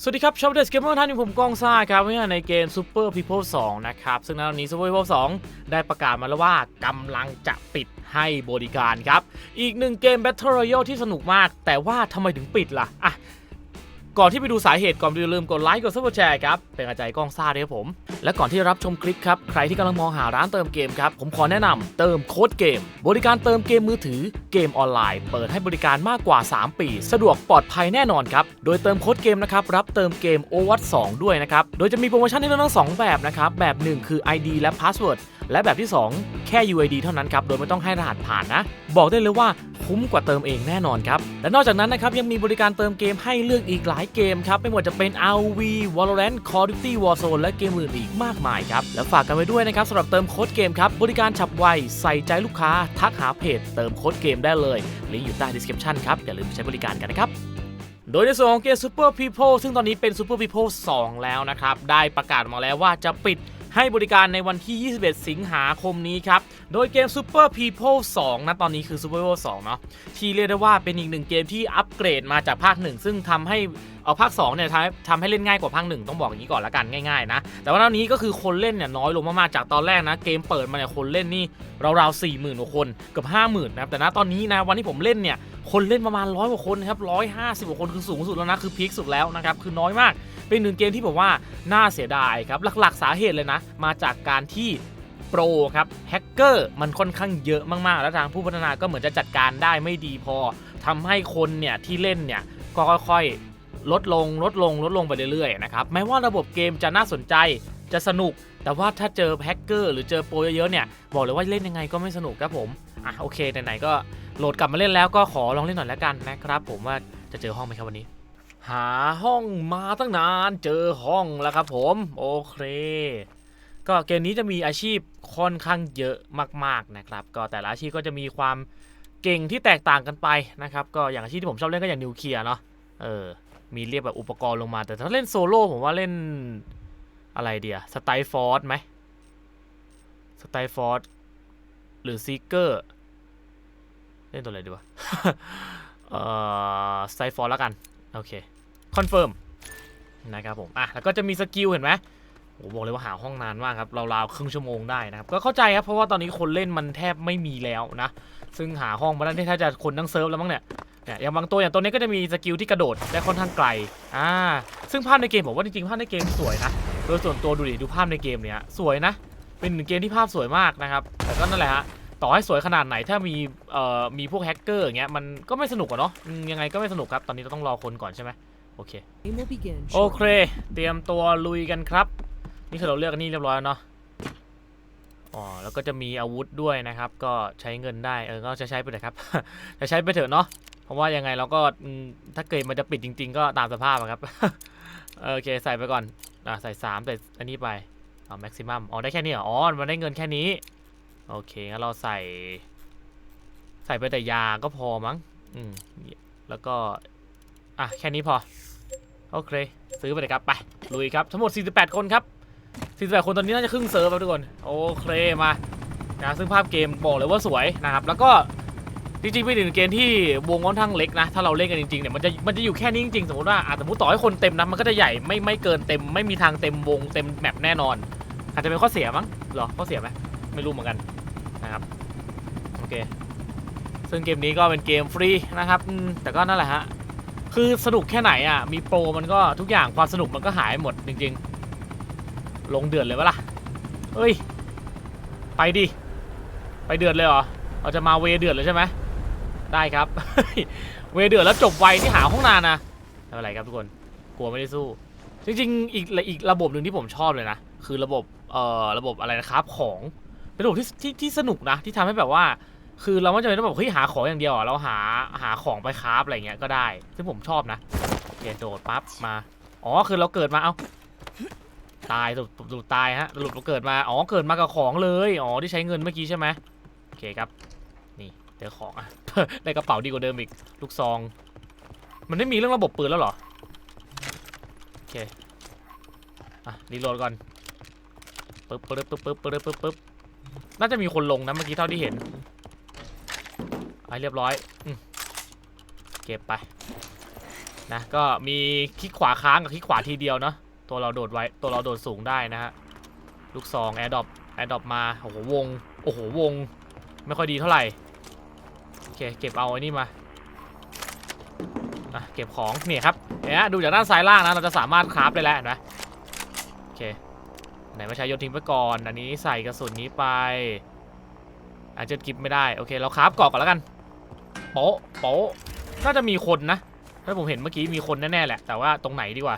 สวัสดีครับชาวเดสเกมเมอร์ท่านผมกองซ่าครับวันนี้ในเกม Super People 2 นะครับ ซึ่งในวันนี้ Super People 2 ได้ประกาศมาแล้วว่ากำลังจะปิดให้บริการครับ อีกหนึ่งเกม Battle Royale ที่สนุกมาก แต่ว่าทำไมถึงปิดล่ะอะ ก่อนที่ไปดูสาเหตุก่อนอย่าลืมกดไลค์กดซับสไครต์ครับ เป็นกำลังใจกล้องซ่าด้วยครับผม และก่อนที่รับชมคลิปครับ ใครที่กำลังมองหาร้านเติมเกมครับ ผมขอแนะนำเติมโค้ดเกม บริการเติมเกมมือถือเกมออนไลน์ เปิดให้บริการมากกว่า 3 ปี สะดวกปลอดภัยแน่นอนครับ โดยเติมโค้ดเกมนะครับรับเติมเกม o w a t 2ด้วยนะครับ โดยจะมีโปรโมชั่นให้เลือกทั้งสองแบบนะครับแบบ 1 คือ ID และ Password และแบบที่ 2 แค่ UID เท่านั้นครับ โดยไม่ต้องให้รหัสผ่านนะ บอกได้เลยว่าคุ้มกว่าเติมเองแน่นอนครับ และนอกจากนั้นนะครับยังมีบริการเติมเกมให้เลือกอีกหลายเกมครับ ไม่ว่าจะเป็น RV Valorant Call of Duty Warzone และเกมอื่นอีกมากมายครับ แล้วฝากกันไว้ด้วยนะครับสำหรับเติมโค้ดเกมครับ บริการฉับไว ใส่ใจลูกค้า ทักหาเพจ เติมโค้ดเกมได้เลยลิงก์อยู่ใต้ description ครับ อย่าลืมไปใช้บริการกันนะครับโดยในส่วนของเกม Super People ซึ่งตอนนี้เป็น Super People 2 แล้วนะครับ ได้ประกาศมาแล้วว่าจะปิด ให้บริการในวันที่ 21 สิงหาคมนี้ครับ โดยเกม Super People 2 นะตอนนี้คือ Super People 2 เนาะที่เรียกได้ว่าเป็นอีกหนึ่งเกมที่อัปเกรดมาจากภาค 1 ซึ่งทำให้เอาภาค2เนี่ยทำให้ทำให้เล่นง่ายกว่าภาค 1 ต้องบอกอย่างนี้ก่อนละกันง่ายๆนะ แต่ว่าตอนนี้ก็คือคนเล่นเนี่ยน้อยลงมากๆจากตอนแรกนะ เกมเปิดมาเนี่ยคนเล่นนี่ราวๆ4 0,000กว่าคนเกือบ50,000นะครับแต่ณตอนนี้นะวันที่ผมเล่นเนี่ยคนเล่นประมาณร้อยกว่าคนครับร้อยห้าสิบกว่าคนคือสูงสุดแล้วนะคือพีคสุดแล้วนะครับคือน้อยมาก เป็นหนึ่งเกมที่ผมว่าน่าเสียดายครับ หลักๆ สาเหตุเลยนะ มาจากการที่โปรครับแฮกเกอร์มันค่อนข้างเยอะมากๆ แล้วทางผู้พัฒนาก็เหมือนจะจัดการได้ไม่ดีพอทำให้คนเนี่ยที่เล่นเนี่ยก็ค่อยๆลดลงลดลงลดลงไปเรื่อยๆนะครับแม้ว่าระบบเกมจะน่าสนใจจะสนุก แต่ว่าถ้าเจอแฮกเกอร์หรือเจอโปรเยอะๆเนี่ย บอกเลยว่าเล่นยังไงก็ไม่สนุกครับผมอะโอเคไหนๆก็โหลดกลับมาเล่นแล้วก็ขอลองเล่นหน่อยแล้วกันนะครับผมว่าจะเจอห้องไหมครับวันนี้ หาห้องมาตั้งนานเจอห้องแล้วครับผมโอเคก็เกมนี้จะมีอาชีพค่อนข้างเยอะมากๆนะครับ ก็แต่ละอาชีพก็จะมีความเก่งที่แตกต่างกันไปนะครับ ก็อย่างอาชีพที่ผมชอบเล่นก็อย่างนิวเคลียร์เนาะเออมีเรียกแบบอุปกรณ์ลงมา แต่ถ้าเล่นโซโล่ผมว่าเล่นอะไรเดียสไตฟอร์ดไหมสไตฟอร์ดหรือซีเกอร์เล่นตัวอะไรดีวะเอ่อสไตฟอร์ดแล้วกัน โอเค คอนเฟิร์มนะครับผมอะแล้วก็จะมีสกิลเห็นไหมโอ้บอกเลยว่าหาห้องนานมากครับราวๆครึ่งชั่วโมงได้นะครับก็เข้าใจครับเพราะว่าตอนนี้คนเล่นมันแทบไม่มีแล้วนะซึ่งหาห้องมาได้ถ้าจะคนทั้งเซิร์ฟแล้วมั้งเนี่ยเนี่ยอย่างบางตัวอย่างตัวนี้ก็จะมีสกิลที่กระโดดได้ค่อนข้างไกลอ่าซึ่งภาพในเกมผมว่าจริงๆภาพในเกมสวยนะโดยส่วนตัวดูดิดูภาพในเกมเนี่ยสวยนะ เป็นหนึ่งเกมที่ภาพสวยมากนะครับแต่ก็นั่นแหละฮะต่อให้สวยขนาดไหนถ้ามีเอ่อมีพวกแฮกเกอร์อย่างเงี้ยมันก็ไม่สนุกอะเนาะยังไงก็ไม่สนุกครับตอนนี้เราต้องรอคนก่อนใช่ไหม โอเค Game will begin โอ shortly. เค เตรียมตัวลุยกันครับ นี่คือเราเลือกอันนี่เรียบร้อยแล้วเนาะอ๋อแล้วก็จะมีอาวุธด้วยนะครับ ก็ใช้เงินได้เออก็จะใช้ไปเถอะครับ จะใช้ไปเถอะเนาะเพราะว่ายังไงเราก็อืมถ้าเกิดมันจะปิดจริง ๆ ก็ตามสภาพอะครับโอเคใส่ไปก่อนอะใส่สามใส่อันนี้ไปเอาแม็กซิมัมอ๋อได้แค่นี้เหรออ๋อมันได้เงินแค่นี้ โอเคงั้นเราใส่ ใส่ไปแต่ยาก็พอมั้งอืมแล้วก็อะแค่นี้พอ โอเค ซื้อไปเลยครับ ไป ลุยครับ ทั้งหมด 48 คนครับ 48 คนตอนนี้น่าจะครึ่งเซิร์ฟแล้วทุกคน โอเคมานะซึ่งภาพเกมบอกเลยว่าสวยนะครับ แล้วก็จริงๆเป็นหนึ่งเกมที่วงค่อนข้างเล็กนะ ถ้าเราเล่นกันจริงๆเนี่ยมันจะมันจะอยู่แค่นี้จริงๆ สมมติว่าอะมมติต่อให้คนเต็มนะมันก็จะใหญ่ไม่ไม่เกินเต็ม ไม่มีทางเต็มวงเต็มแมปแน่นอน อาจจะเป็นข้อเสียมั้งหรอข้อเสียไหมไม่รู้เหมือนกันนะครับโอเคซึ่งเกมนี้ก็เป็นเกมฟรีนะครับแต่ก็นั่นแหละฮะ คือสนุกแค่ไหนอะ มีโปรมันก็ทุกอย่างความสนุกมันก็หายหมดจริงๆ ลงเดือดเลยวะล่ะเอ้ย ไปดิ ไปเดือดเลยเหรอ เราจะมาเวเดือดเลยใช่ไหม ได้ครับ เวเดือดแล้วจบไวที่หาห้องนานนะไม่เป็นไรครับทุกคน กลัวไม่ได้สู้ จริงๆ อีกอีกระบบหนึ่งที่ผมชอบเลยนะ คือระบบ เอ่อ ระบบอะไรนะครับของ เป็นระบบที่ที่ที่สนุกนะ ที่ทำให้แบบว่า คือเราไม่จำเป็นต้องแบบเฮ้ยหาของอย่างเดียวอะเราหาหาของไปคราฟอะไรเงี้ยก็ได้ ซึ่งผมชอบนะโอเคโดดปั๊บมา อ๋อคือเราเกิดมาเอ้าตายสรุปสรุปตายฮะสรุปเราเกิดมาอ๋อเกิดมากับของเลยอ๋อที่ใช้เงินเมื่อกี้ใช่ไหมโอเคครับ นี่เจอของอะได้กระเป๋าดีกว่าเดิมอีกลูกซอง มันไม่มีเรื่องระบบปืนแล้วเหรอโอเคอะรีโหลดก่อนปึ๊บปึ๊บปึ๊บปึ๊บปึ๊บปึ๊บปึ๊บน่าจะมีคนลงนะเมื่อกี้เท่าที่เห็น ไปเรียบร้อยอเก็บไป นะก็มีคลิกขวาค้างกับคลิกขวาทีเดียวเนาะตัวเราโดดไว้ตัวเราโดดสูงได้นะฮะลูกซองแอร์ดรอปแอร์ดรอปมาโอ้โหวงโอ้โหวง ไม่ค่อยดีเท่าไหร่โอเคเก็บเอาไอ้นี่มาอะเก็บของเนี่ยครับเนี่ยดูจากด้านซ้ายล่างนะเราจะสามารถคราฟได้แล้วเห็นไหมโอเคไหนมาใช้โยนทิ้งไปก่อน อันนี้ใส่กระสุนนี้ไปอาจจะกิบไม่ได้ โอเค เราคราฟเกาะก่อนแล้วกัน โป๊ะโป๊ะน่าจะมีคนนะถ้าผมเห็นเมื่อกี้มีคนแน่ๆแหละแต่ว่าตรงไหนดีกว่า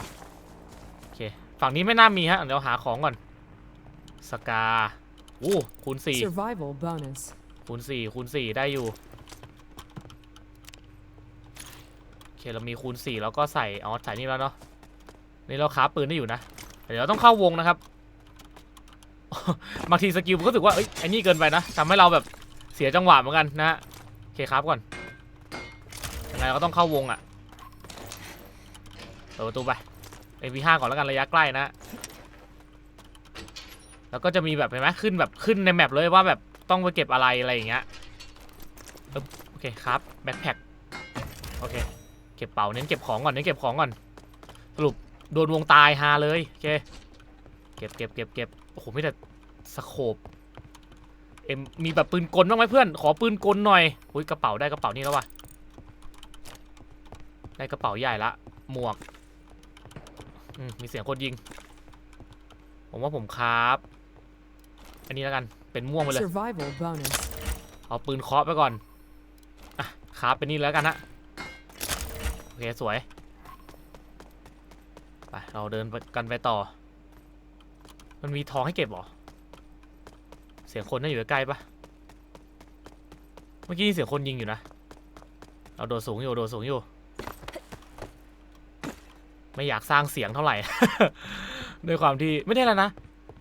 โอเคฝั่งนี้ไม่น่ามีฮะเดี๋ยวหาของก่อนสกาโอ้คูณสี่ Survival bonus. คูณสี่คูณสี่ได้อยู่โอเคเรามีคูณสี่แล้วก็ใส่อ๋อใส่นี่แล้วเนาะนี่เราคราฟปืนได้อยู่นะเดี๋ยวเราต้องเข้าวงนะครับบางทีสกิลผมก็รู้สึกว่าเอ้ยไอ้นี่เกินไปนะทำให้เราแบบเสียจังหวะเหมือนกันนะฮะโอเคครับก่อน ยังไงเราก็ต้องเข้าวงอะเปิดประตูไป MP5 ก่อนแล้วกันระยะใกล้นะ แล้วก็จะมีแบบเห็นไหมขึ้นแบบขึ้นในแมปเลยว่าแบบต้องไปเก็บอะไรอะไรอย่างเงี้ยโอเคครับแบ็คแพ็คโอเคเก็บเป๋าเน้นเก็บของก่อนเน้นเก็บของก่อนสรุปโดนวงตายฮาเลยโอเคเก็บเก็บเก็บเก็บโอ้โหไม่แต่สโคปเอ็มมีแบบปืนกลบ้างไหมเพื่อนขอปืนกลหน่อยอุ้ยกระเป๋าได้กระเป๋านี่แล้วว่ะ ได้กระเป๋าใหญ่ละ หมวกอืมมีเสียงคนยิง ผมว่าผมคราฟอันนี้แล้วกัน เป็นม่วงไปเลย Survival bonus. เอาปืนเคาะไปก่อน อะคราฟเป็นนี่แล้วกันนะโอเค สวย ไป เราเดินไปกันไปต่อ มันมีทองให้เก็บเหรอ เสียงคนน่าอยู่ใกล้ๆปะเมื่อกี้เสียงคนยิงอยู่นะ เราโดดสูงอยู่ โดดสูงอยู่ ไม่อยากสร้างเสียงเท่าไหร่ ด้วยความที่ไม่ได้แล้วนะ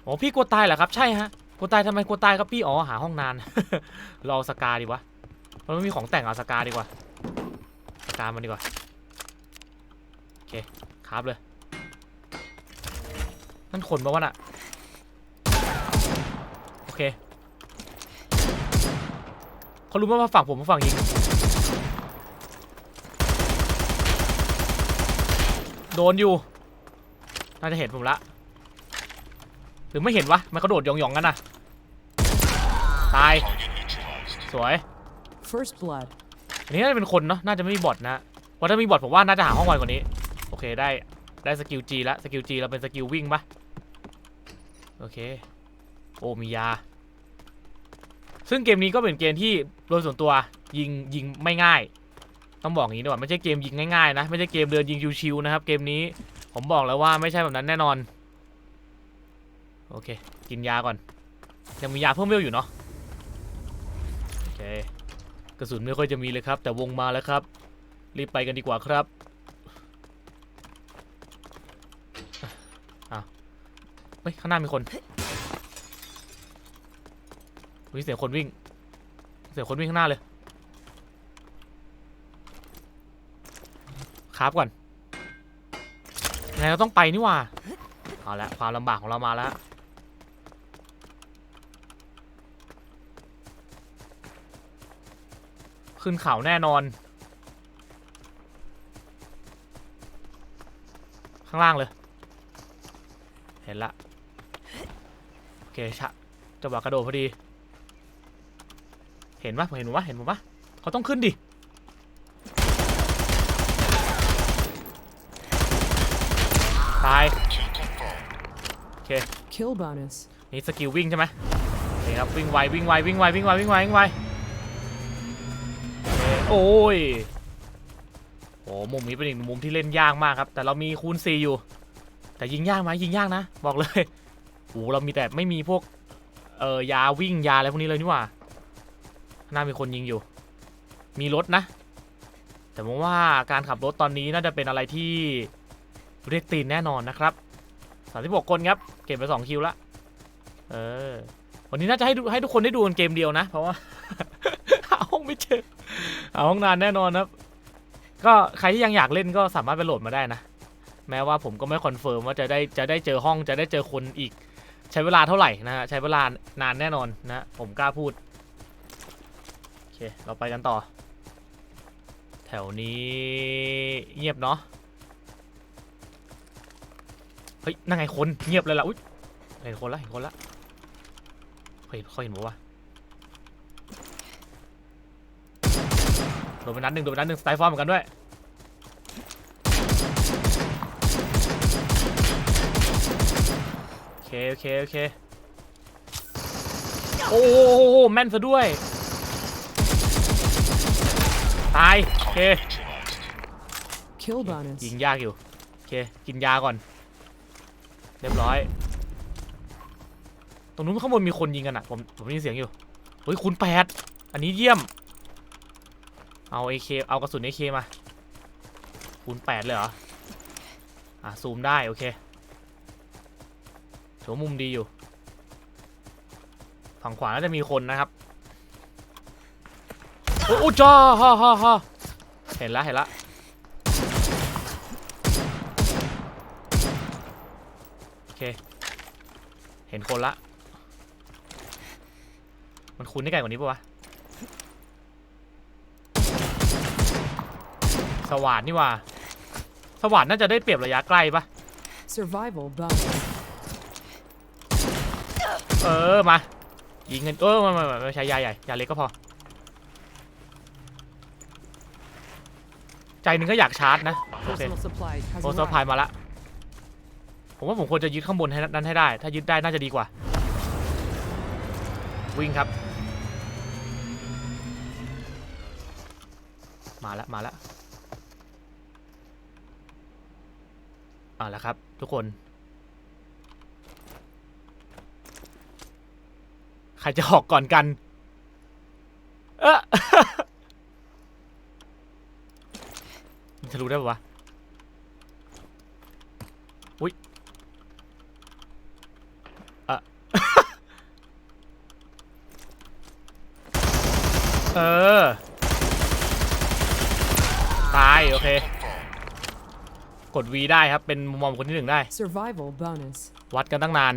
อ๋อพี่กลัวตายเหรอครับใช่ฮะกลัวตายทำไมกลัวตายครับพี่อ๋อหาห้องนานเราเอาสกาดีวะมันไม่มีของแต่งเอาสกาดีกว่าสกามันดีกว่าโอเคครับเลยนั่นคนปะวะน่ะโอเคเขารู้ไหมว่าฝั่งผมกับฝั่งยิง โดนอยู่ น่าจะเห็นผมละ หรือไม่เห็นวะ มันกระโดดหยองๆกันนะตาย สวย First blood. อันนี้น่าจะเป็นคนเนาะ น่าจะไม่มีบอทนะเพราะถ้ามีบอทผมว่าน่าจะหาห้องไวกว่านี้ โอเคได้ ได้สกิลจีแล้วสกิลจีเราเป็นสกิลวิ่งปะโอเค โอ้มียา ซึ่งเกมนี้ก็เป็นเกมที่โดยส่วนตัวยิงยิงไม่ง่าย ต้องบอกอย่างนี้ดีกว่าไม่ใช่เกมยิงง่ายๆนะไม่ใช่เกมเดินยิงชิวๆนะครับ เกมนี้ผมบอกแล้วว่าไม่ใช่แบบนั้นแน่นอน โอเค กินยาก่อน ยังมียาเพิ่มเวลอยู่เนาะโอเคกระสุนไม่ค่อยจะมีเลยครับ แต่วงมาแล้วครับ รีบไปกันดีกว่าครับอะเฮ้ยข้างหน้ามีคนวิเสียงคนวิ่ง เสียงคนวิ่งข้างหน้าเลย ครับก่อนยังไงเราต้องไปนี่ว่าเอาละความลำบากของเรามาแล้วขึ้นเขาแน่นอน ข้างล่างเลย เห็นละ โอเคชะจังหวะกระโดดพอดี เห็นปะเห็นผมปะเห็นผมปะเขาต้องขึ้นดิ ตาย โอเค Kill bonus. นี่สกิลวิ่งใช่ไหมโอเคครับวิ่งไววิ่งไววิ่งไววิ่งไววิ่งไววิ่งไวโอเคโอ้ยโอ้มุมนี้เป็นอีกมุมที่เล่นยากมากครับ แต่เรามีคูณ4อยู่ แต่ยิงยากไหมยิงยากนะ บอกเลยโอ้เรามีแต่ไม่มีพวกเอ่อยาวิ่งยาอะไรพวกนี้เลยนี่หว่าข้างหน้ามีคนยิงอยู่ มีรถนะ แต่ผมว่าการขับรถตอนนี้น่าจะเป็นอะไรที่ เรียกตีนแน่นอนนะครับ36คนครับเก็บไป2คิวละเออวันนี้น่าจะให้ให้ทุกคนได้ดูกันเกมเดียวนะ เพราะว่าหาห้องไม่เจอหาห้องนานแน่นอนครับก็ใครที่ยังอยากเล่นก็สามารถไปโหลดมาได้นะ แม้ว่าผมก็ไม่คอนเฟิร์มว่าจะได้จะได้เจอห้องจะได้เจอคนอีก ใช้เวลาเท่าไหร่นะฮะใช้เวลานานแน่นอนนะผมกล้าพูดโอเคเราไปกันต่อ แถวนี้เงียบเนาะ ฮ้ยนั่งไงคนเงียบเลยล่ะอุ้ยเห็นคนละเห็นคนละเขาเห็นเขาเห็นบอกว่าโดนไปนัดหนึ่งโดนไปนัดหนึ่งสไตล์ฟอร์มเหมือนกันด้วยโอเคโอเคโอเคโอ้โหแม่นซะด้วย ตาย โอเค Kill bonus. ยิงยากอยู่ โอเค กินยาก่อน เรียบร้อย ตรงนู้นข้างบนมีคนยิงกันอะ ผมผมได้ยินเสียงอยู่เฮ้ยคุณแปดอันนี้เยี่ยม เอาเอเคเอากระสุนเอเคมาคูณแปดเลยเหรอ อะซูมได้โอเคถือว่ามุมดีอยู่ ฝั่งขวาน่าจะมีคนนะครับ โอ้โอ้จ้าฮ่าฮ่าฮ่าเห็นละเห็นละ โอ เค เห็นคนละ มันคุ้นได้ไกลกว่านี้ปะวะ สว่านนี่ว่า สว่านน่าจะได้เปรียบระยะใกล้ปะ Survival bonus. เออ มา ยิงเงินเออไมาไม่ไม่ใช้ยาใหญ่ ยาเล็กก็พอ ใจหนึ่งก็อยากชาร์จนะ โอเค Personal supplies has โอซอพาย arrived. มาละ ผมว่าผมควรจะยึดข้างบนให้นั้นให้ได้ ถ้ายึดได้น่าจะดีกว่า วิ่งครับ มาละมาละเอาละครับ ทุกคน ใครจะออกก่อนกัน เออมันจะรู้ได้ปะวะ อุ้ยอะ เออ ตาย โอเค กด V ได้ครับ เป็นมุมมองคนที่หนึ่งได้ Survival bonus. วัดกันตั้งนาน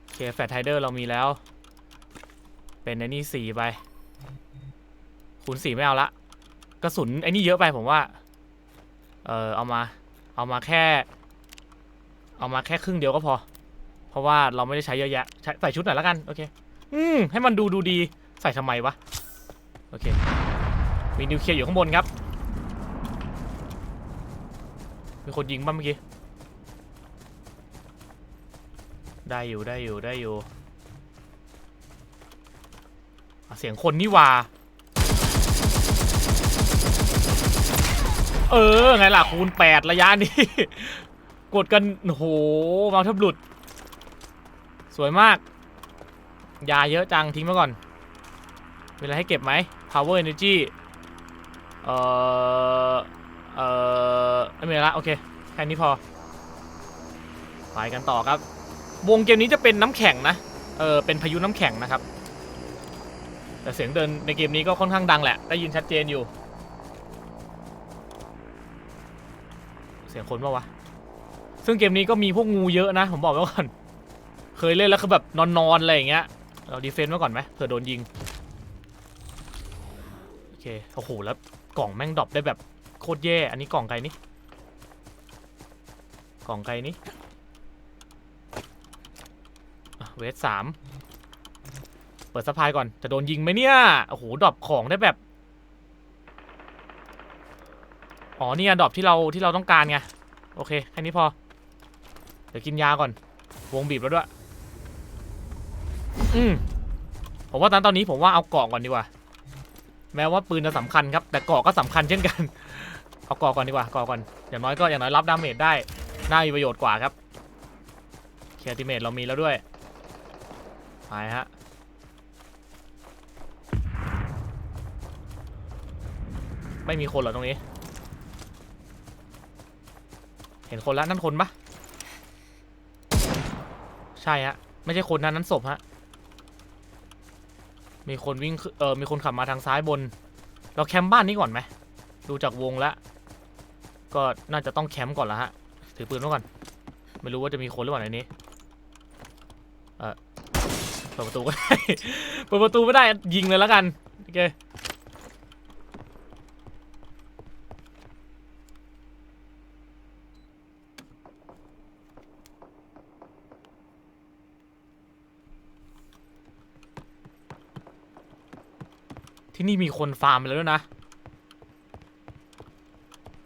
โอเค แฟร์ไทเดอร์เรามีแล้ว เป็นไอ้นี่สี่ไป คูณสี่ไม่เอาละ กระสุนไอ้นี่เยอะไปผมว่า เออเอามา เอามาแค่ เอามาแค่ครึ่งเดียวก็พอ เพราะว่าเราไม่ได้ใช้เยอะแยะใช้ใส่ชุดหน่อยแล้วกัน โอเค อืม ให้มันดูดูดี ใส่ทำไมวะ โอเค มีนิวเคลียร์อยู่ข้างบนครับ มีคนยิงบ้างเมื่อกี้ ได้อยู่ได้อยู่ได้อยู่ เสียงคนนี่ว่า เออ ไงล่ะคูณแปดระยะนี้ กดกันโอ้โหมาทับหลุด สวยมาก ยาเยอะจังทิ้งมาก่อน มีอะไรให้เก็บไหม power energy เอ่อ เอ่อไม่มีละโอเค แค่นี้พอ ไปกันต่อครับ วงเกมนี้จะเป็นน้ำแข็งนะ เออ เป็นพายุน้ำแข็งนะครับ แต่เสียงเดินในเกมนี้ก็ค่อนข้างดังแหละ ได้ยินชัดเจนอยู่ เสียงคนปะวะ ซึ่งเกมนี้ก็มีพวกงูเยอะนะ ผมบอกไว้ก่อน เคยเล่นแล้วคือแบบนอนๆอะไรอย่างเงี้ย เราดีเฟนต์ไว้ก่อนไหมเผื่อโดนยิง เค โอ้โห แล้วกล่องแม่งดรอปได้แบบโคตรแย่ อันนี้กล่องไกลนี่ กล่องไกลนี่เวทสามเปิดสะพายก่อน จะโดนยิงไหมเนี่ย โอ้โห ดรอปของได้แบบ อ๋อ เนี่ยดรอปที่เราที่เราต้องการไง โอเค แค่นี้พอ เดี๋ยวกินยาก่อน วงบีบแล้วด้วย อืมผมว่าตอนตอนนี้ผมว่าเอาเกาะก่อนดีกว่า แม้ว่าปืนจะสำคัญครับแต่เกาะก็สำคัญเช่นกัน เอาเกาะก่อนดีกว่าเกาะก่อนอย่างน้อยก็อย่างน้อยรับดาเมจได้น่ามีประโยชน์กว่าครับเคียร์ติเมจเรามีแล้วด้วยไปฮะไม่มีคนเหรอตรงนี้ เห็นคนแล้วนั่นคนปะใช่ฮะ ไม่ใช่คนนะนั้นศพฮะ มีคนวิ่งขึ้นเออมีคนขับมาทางซ้ายบน เราแคมป์บ้านนี้ก่อนไหมดูจากวงแล้วก็น่าจะต้องแคมป์ก่อนละฮะถือปืนไว้ก่อน ไม่รู้ว่าจะมีคนหรือเปล่าในนี้เออเปิดประตูก็ได้ เปิดประตูไม่ได้ยิงเลยแล้วกันโอเค ที่นี่มีคนฟาร์มไปแล้วด้วยนะ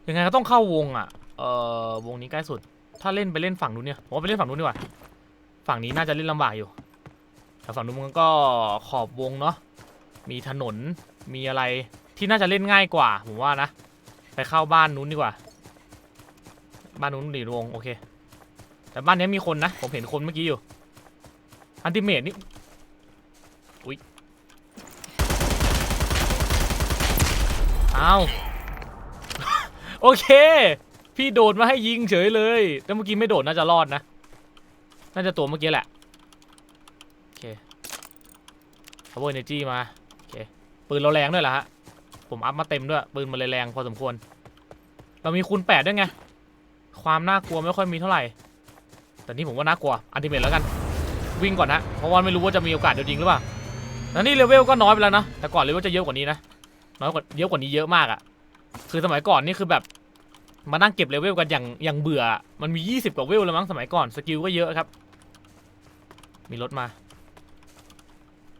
ยังไงก็ต้องเข้าวงอะ เอ่อ วงนี้ใกล้สุด ถ้าเล่นไปเล่นฝั่งนู้นเนี่ยผมว่าไปเล่นฝั่งนู้นดีกว่า ฝั่งนี้น่าจะเล่นลำบากอยู่ แต่ฝั่งนู้นมันก็ขอบวงเนาะ มีถนน มีอะไรที่น่าจะเล่นง่ายกว่าผมว่านะ ไปเข้าบ้านนู้นดีกว่า บ้านนู้นดีวงโอเค แต่บ้านนี้มีคนนะ ผมเห็นคนเมื่อกี้อยู่ อันติเมตนี่ อุ๊ย อ้าวโอเค พี่โดดมาให้ยิงเฉยเลยแต่เมื่อกี้ไม่โดดน่าจะรอดนะ น่าจะตัวเมื่อกี้แหละ โอเค power energy มาโอเคปืนเราแรงด้วยเหรอฮะ ผมอัพมาเต็มด้วย ปืนมันเลยแรงพอสมควร เรามีคูณแปดด้วยไง ความน่ากลัวไม่ค่อยมีเท่าไหร่ แต่นี่ผมว่าน่ากลัว อันติเมตแล้วกัน วิ่งก่อนนะ เพราะว่าไม่รู้ว่าจะมีโอกาสโดนยิงหรือเปล่าแล้วนี่เลเวลก็น้อยไปแล้วนะ แต่ก่อนเลเวลจะเยอะกว่านี้นะ น้อยกว่าเยอะกว่านี้เยอะมากอะ่ะ คือสมัยก่อนนี่คือแบบมานั่งเก็บเลเวลกันอย่างอย่างเบื่อ มันมี 20 กว่าเวลแล้วมั้งสมัยก่อนสกิลก็เยอะครับ มีรถมา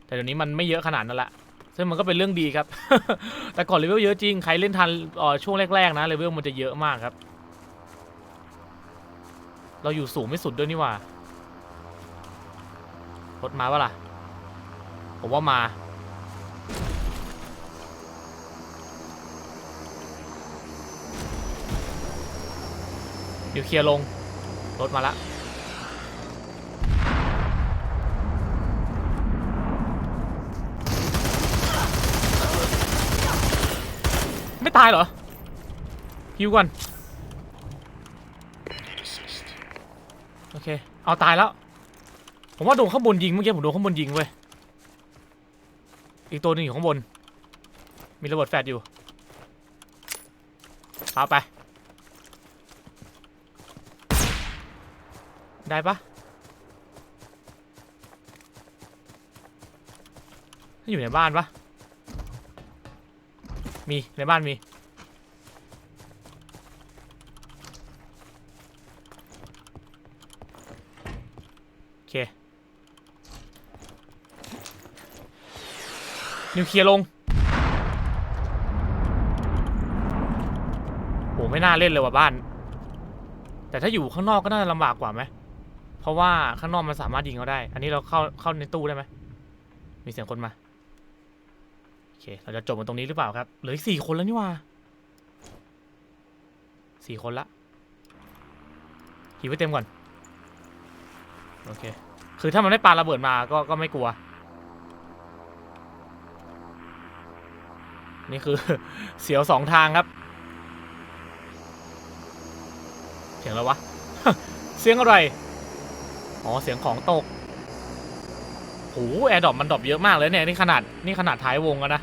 แต่เดี๋ยวนี้มันไม่เยอะขนาดนั้นละซึ่งมันก็เป็นเรื่องดีครับ แต่ก่อนเลเวลเยอะจริง ใครเล่นทันออช่วงแรกๆนะเลเวลมันจะเยอะมากครับ เราอยู่สูงไม่สุดด้วยนี่ว่ารถมาปะล่ะ ผมว่ามา เดี๋ยวเคลียร์ลง รถมาละไม่ตายเหรอฮิวก่อน โอเค เอาตายแล้ว ผมว่าโดนข้างบนยิงเมื่อกี้ผมโดนข้างบนยิงเว้ย อีกตัวหนึงอยู่ข้างบน มีระเบิดแฟลชอยู่ปาไป ได้ปะอยู่ในบ้านปะมีในบ้านมี โอเค นิวเคลียร์ลง โห ไม่น่าเล่นเลยว่ะบ้าน แต่ถ้าอยู่ข้างนอกก็น่าจะลำบากกว่าไหม ราะว่าข้างนอกมันสามารถยิงเขาได้ อันนี้เราเข้าเข้าในตู้ได้ไหม มีเสียงคนมา โอเค เราจะจบกันตรงนี้หรือเปล่าครับ เหลืออีกสี่คนแล้วนี่ว่าสี่คนละขี่ไว้เต็มก่อน โอเค คือถ้ามันไม่ปาระเบิดมาก็ก็ไม่กลัว นี่คือเสียวสองทางครับเสียงอะไรวะ เสียงอะไร อ๋อเสียงของตกโหแอร์ดรอปมันดรอปเยอะมากเลยเนี่ยนี่ขนาดนี่ขนาดท้ายวงแล้วนะ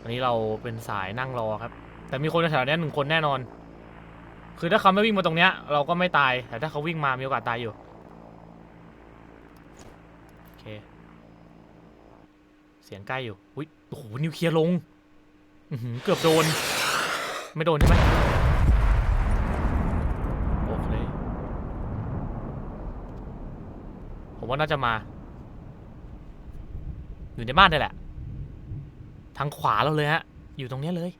อันนี้เราเป็นสายนั่งรอครับ แต่มีคนแถวนี้หนึ่งคนแน่นอน คือถ้าเขาไม่วิ่งมาตรงเนี้ย เราก็ไม่ตาย แต่ถ้าเขาวิ่งมามีโอกาสตายอยู่โอเคเสียงใกล้อยู่อุ้ยโอ้โหนิวเคลียร์ลงเกือบโดน ไม่โดนใช่ไหมโอเค ผมว่าน่าจะมา อยู่ในบ้านนี่แหละ ทางขวาเราเลยฮะ อยู่ตรงนี้เลย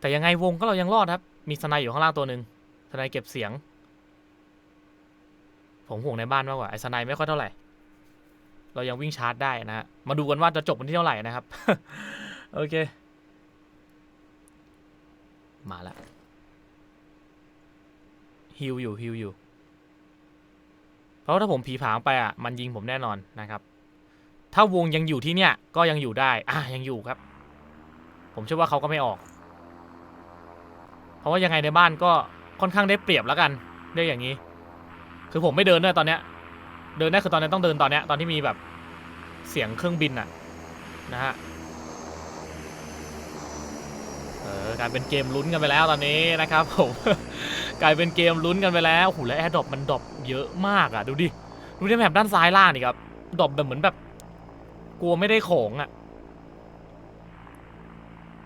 แต่ยังไงวงก็เรายังรอดครับ มีสไนอยู่ข้างล่างตัวหนึ่งสไนเก็บเสียง ผมห่วงในบ้านมากกว่าไอ้สไนไม่ค่อยเท่าไหร่ เรายังวิ่งชาร์จได้นะฮะ มาดูกันว่าจะจบวันที่เท่าไหร่นะครับ โอเค มาแล้วฮิวอยู่ฮิวอยู่ ราะถ้าผมผีผางไปอะมันยิงผมแน่นอนนะครับ ถ้าวงยังอยู่ที่เนี่ยก็ยังอยู่ได้อะยังอยู่ครับ ผมเชื่อว่าเขาก็ไม่ออก เพราะว่ายังไงในบ้านก็ค่อนข้างได้เปรียบแล้วกันเรียอย่างนี้ คือผมไม่เดินด้วยตอนเนี้ย เดินได้คือตอนนี้ต้องเดินตอนเนี้ยตอนที่มีแบบเสียงเครื่องบินอะนะฮะเออกายเป็นเกมลุ้นกันไปแล้วตอนนี้นะครับผม กลายเป็นเกมลุ้นกันไปแล้วโอ้โหแล้วแอร์ดรอปมันดรอปเยอะมากอะ ดูดิ ดูที่แมปด้านซ้ายล่างนี่ครับดรอปแบบเหมือนแบบ กลัวไม่ได้ของอะ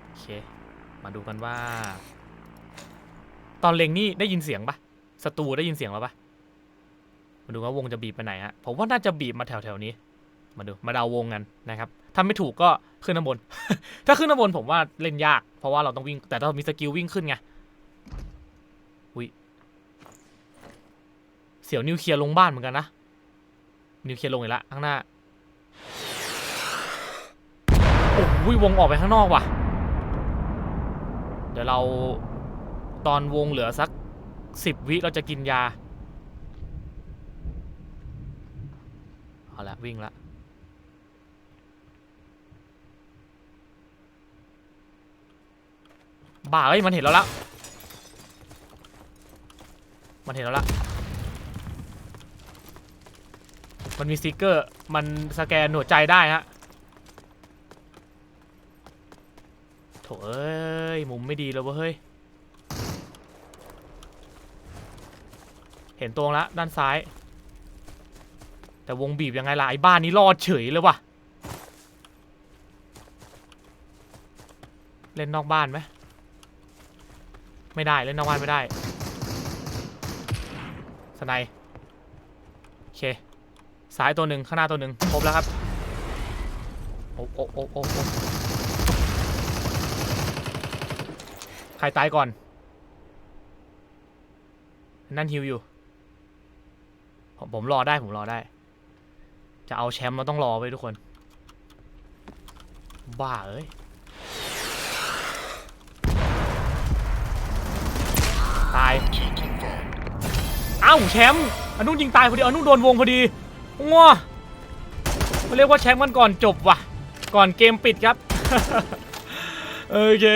โอเค มาดูกันว่า ตอนเล็งนี่ได้ยินเสียงปะศัตรูได้ยินเสียงแล้วปะมาดูว่าวงจะบีบไปไหนฮะผมว่าน่าจะบีบมาแถวแถวนี้ มาดูมาเดาวงกันนะครับถ้าไม่ถูกก็ขึ้นน้ำบน ถ้าขึ้นน้ำบนผมว่าเล่นยาก เพราะว่าเราต้องวิ่งแต่เรามีสกิลวิ่งขึ้นไงอุ้ย เสียวนิวเคลียร์ลงบ้านเหมือนกันนะ นิวเคลียร์ลงอีกแล้วข้างหน้า โอ้ยวงออกไปข้างนอกว่ะ เดี๋ยวเราตอนวงเหลือสักสิบวิเราจะกินยา เอาละวิ่งละบ้าเอ้ยมันเห็นแล้วละมันเห็นแล้วละ มันมีสติกเกอร์ มันสแกนหัวใจได้ฮะโถเอ้ย มุมไม่ดีเลยว้ยเฮ้ย เห็นตรงละด้านซ้าย แต่วงบีบยังไงล่ะไอ้บ้านนี้รอดเฉยเลยว่ะ เล่นนอกบ้านไหมไม่ได้เล่นนอกบ้านไม่ได้สไนด์โอเค ซ้ายตัวหนึ่งข้างหน้าตัวหนึ่งครบแล้วครับโอ้โอ้โอ้โอ้ใครตายก่อน นั่นฮิวอยู่ ผมผมรอได้ผมรอได้ จะเอาแชมป์เราต้องรอไปทุกคน บ้าเอ้ยตาย เอ้าแชมป์อนุยิงตายพอดีอนุโดนวงพอดี ง้อมาเรียกว่าแชมป์กันก่อนจบว่ะ ก่อนเกมปิดครับ โอเค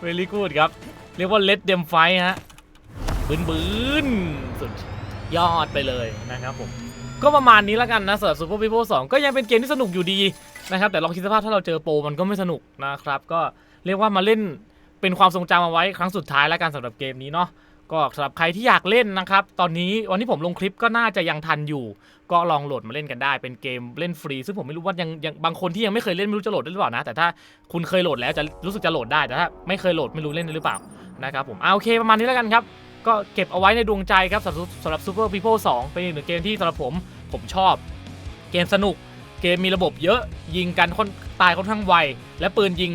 เวลี่กูดครับ เรียกว่าเลดเดมไฟฮะบืนบืนสุดยอดไปเลยนะครับผม ก็ประมาณนี้แล้วกันนะสำหรับซูเปอร์พีโพสองก็ยังเป็นเกมที่สนุกอยู่ดีนะครับ แต่ลองคิดสภาพถ้าเราเจอโปรมันก็ไม่สนุกนะครับ ก็เรียกว่ามาเล่นเป็นความทรงจำเอาไว้ครั้งสุดท้ายแล้วกันสำหรับเกมนี้เนาะ ก็สำหรับใครที่อยากเล่นนะครับ ตอนนี้วันที่ผมลงคลิปก็น่าจะยังทันอยู่ ก็ลองโหลดมาเล่นกันได้ เป็นเกมเล่นฟรี ซึ่งผมไม่รู้ว่ายังยังบางคนที่ยังไม่เคยเล่นไม่รู้จะโหลดได้หรือเปล่านะ แต่ถ้าคุณเคยโหลดแล้วจะรู้สึกจะโหลดได้ แต่ถ้าไม่เคยโหลดไม่รู้เล่นได้หรือเปล่านะครับผมเอาโอเคประมาณนี้แล้วกันครับ ก็เก็บเอาไว้ในดวงใจครับสำหรับสำหรับ Super People 2 เป็นอีกหนึ่งเกมที่สำหรับผมผมชอบ เกมสนุก เกมมีระบบเยอะ ยิงกันค่อนตายค่อนข้างไว และปืนยิง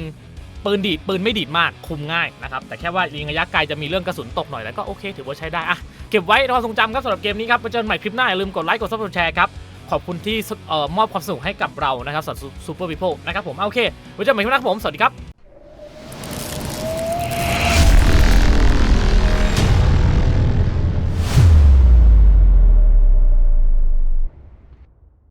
ปืนดีดปืนไม่ดีดมากคุมง่ายนะครับแต่แค่ว่ายิงระยะไกลจะมีเรื่องกระสุนตกหน่อยแล้วก็โอเค ถือว่าใช้ได้อะเก็บไว้ในความทรงจำครับสำหรับเกมนี้ครับไปเจอกันใหม่คลิปหน้าอย่าลืมกดไลค์กดซับสไครต์แชร์ครับขอบคุณที่ออมอบความสนุกให้กับเรานะครับสำหรับซูเปอร์บิโพนะครับผมโอเคไว้เจอกันใหม่คลิปหน้าครับผมสวัสดีครับ